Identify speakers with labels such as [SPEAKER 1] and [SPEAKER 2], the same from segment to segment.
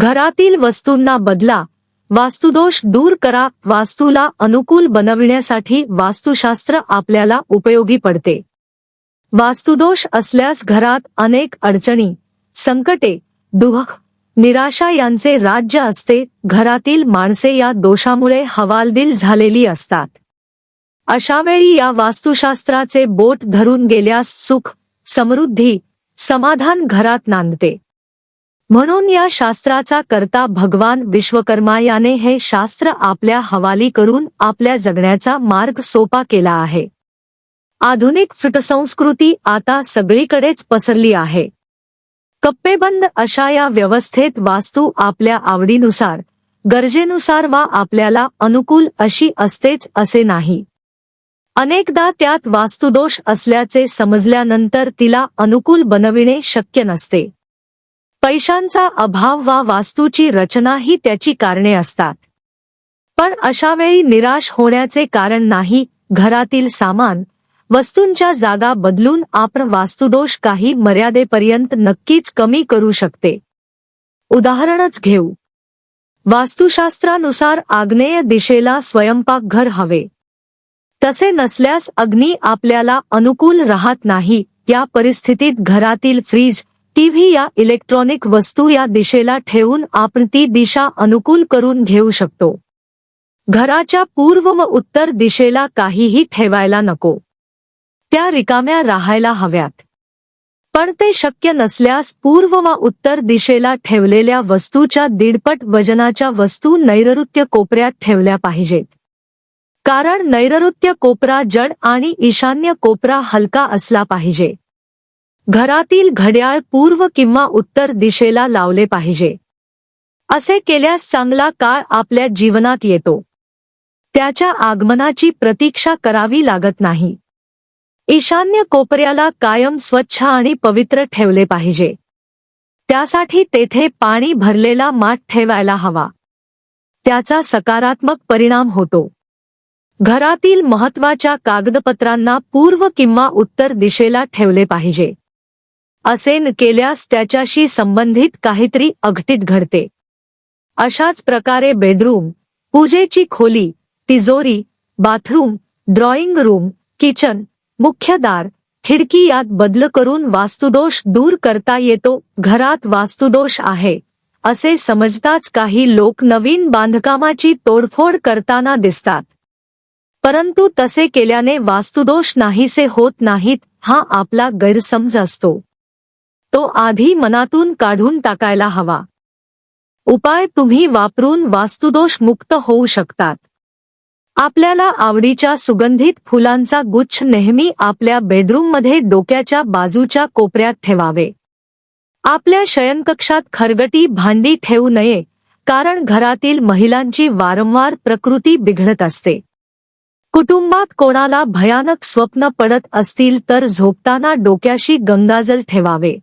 [SPEAKER 1] घरातील वस्तूंना बदला. वास्तुदोष दूर करा. वास्तूला अनुकूल बनविण्यासाठी वास्तुशास्त्र आपल्याला उपयोगी पडते. वास्तुदोष असल्यास घरात अनेक अडचणी संकटे दुःख निराशा यांचे राज्य असते. घरातील माणसे या दोषामुळे हवालदिल झालेली असतात. अशावेळी या वास्तुशास्त्राचे बोट धरून गेल्यास सुख समृद्धी समाधान घरात नांदते. म्हणून या शास्त्राचा करता भगवान विश्वकर्मा याने हे शास्त्र आपल्या हवाली करून आपल्या जगण्याचा मार्ग सोपा केला आहे. आधुनिक फुटसंस्कृती आता सगळीकडेच पसरली आहे. कप्पेबंद अशा या व्यवस्थेत वास्तू आपल्या आवडीनुसार गरजेनुसार वा आपल्याला अनुकूल अशी असतेच असे नाही. अनेकदा त्यात वास्तुदोष असल्याचे समजल्यानंतर तिला अनुकूल बनविणे शक्य नसते. पैशांचा अभाव वा वास्तूची रचना ही त्याची कारणे असतात. पण अशावेळी निराश होण्याचे कारण नाही घरातील सामान वस्तूंच्या जागा बदलून आपण वास्तुदोष काही मर्यादेपर्यंत नक्कीच कमी करू शकते. उदाहरणच घेऊ. वास्तुशास्त्रानुसार आग्नेय दिशेला स्वयंपाकघर हवे. तसे नसल्यास अग्नी आपल्याला अनुकूल राहत नाही या परिस्थितीत घरातील फ्रीज टीव्ही या इलेक्ट्रॉनिक वस्तू या दिशेला ठेवून आपण ती दिशा अनुकूल करून घेऊ शकतो. घराच्या पूर्व व उत्तर दिशेला काहीही ठेवायला नको. त्या रिकाम्या राहायला हव्यात. पण ते शक्य नसल्यास पूर्व व उत्तर दिशेला ठेवलेल्या वस्तूच्या दीडपट वजनाच्या वस्तू नैऋत्य कोपऱ्यात ठेवल्या पाहिजेत. कारण नैऋत्य कोपरा जड आणि ईशान्य कोपरा हलका असला पाहिजे. घरातील घड्याळ पूर्व किंवा उत्तर दिशेला लावले पाहिजे. असे केल्यास चांगला काळ आपल्या जीवनात येतो. त्याच्या आगमनाची प्रतीक्षा करावी लागत नाही. ईशान्य कोपऱ्याला कायम स्वच्छ आणि पवित्र ठेवले पाहिजे. त्यासाठी तेथे पाणी भरलेला माठ ठेवायला हवा. त्याचा सकारात्मक परिणाम होतो. घरातील महत्त्वाच्या कागदपत्रांना पूर्व किंवा उत्तर दिशेला ठेवले पाहिजे. असे न केल्यास त्याच्याशी संबंधित काहीतरी अघटित घडते. अशाच प्रकारे बेडरूम पूजेची खोली तिजोरी बाथरूम ड्रॉइंग रूम किचन मुख्य दार खिडकी यात बदल करून वास्तुदोष दूर करता येतो घरात वास्तुदोष आहे. असे समजताच काही लोक नवीन बांधकामाची तोडफोड करताना दिसतात. परंतु तसे केल्याने वास्तुदोष नाहीसे होत नाहीत हा आपला गैरसमज असतो. तो आधी मनातून काढून टाकायला हवा. उपाय तुम्ही वापरून वास्तुदोष मुक्त होऊ शकतात. आपल्याला आवडीच्या सुगंधित फुलांचा गुच्छ नेहमी आपल्या बेडरूममध्ये डोक्याच्या बाजूच्या कोपऱ्यात ठेवावे. आपल्या शयनकक्षात खरगटी भांडी ठेवू नये कारण घरातील महिलांची वारंवार प्रकृती बिघडत असते. कुटुंबात कोणाला भयानक स्वप्न पडत असतील तर झोपताना डोक्याशी गंगाजल ठेवावे.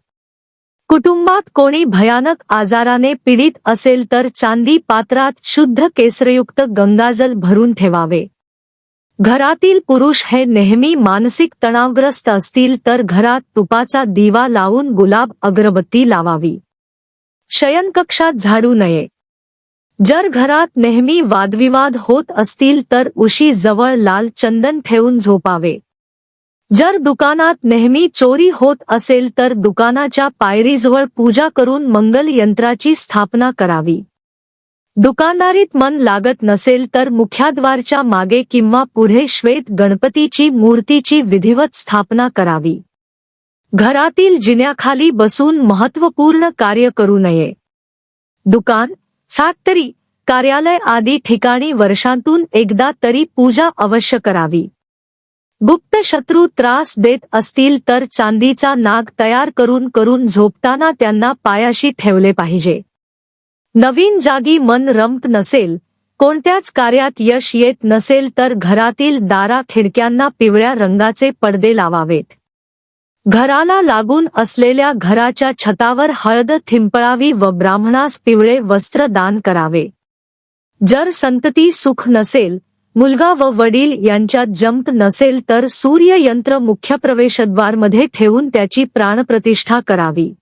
[SPEAKER 1] कुटुंबात कोणी भयानक आजाराने पीडित असेल तर चांदी पात्रात शुद्ध केसरयुक्त गंगाजल भरून ठेवावे. घरातील पुरुष हे नेहमी मानसिक तणावग्रस्त असतील तर घरात तुपाचा दिवा लावून गुलाब अगरबत्ती लावावी. शयनकक्षात झाडू नये. जर घरात नेहमी वादविवाद होत असतील तर उशी जवळ लाल चंदन ठेवून झोपावे. जर दुकानात नेहमी चोरी होत असेल तर दुकानाच्या पायरीजवळ पूजा करून मंगल यंत्राची स्थापना करावी. दुकानदारीत मन लागत नसेल तर मुख्याद्वारच्या मागे किंवा पुढे श्वेत गणपतीची मूर्तीची विधिवत स्थापना करावी. घरातील जिन्याखाली बसून महत्त्वपूर्ण कार्य करू नये. दुकान फॅक्टरी कार्यालय आदी ठिकाणी वर्षांतून एकदा तरी पूजा अवश्य करावी. गुप्त शत्रू त्रास देत असतील तर चांदीचा नाग तयार करून करून झोपताना त्यांना पायाशी ठेवले पाहिजे. नवीन जागी मन रमत नसेल कोणत्याच कार्यात यश येत नसेल तर घरातील दारा खिडक्यांना पिवळ्या रंगाचे पडदे लावावेत. घराला लागून असलेल्या घराच्या छतावर हळद थिंपळावी व ब्राह्मणास पिवळे वस्त्र दान करावे. जर संतती सुख नसेल मुलगा व वडील यांच्यात जमत नसेल तर सूर्य यंत्र मुख्य प्रवेशद्वारमध्ये ठेवून त्याची प्राणप्रतिष्ठा करावी.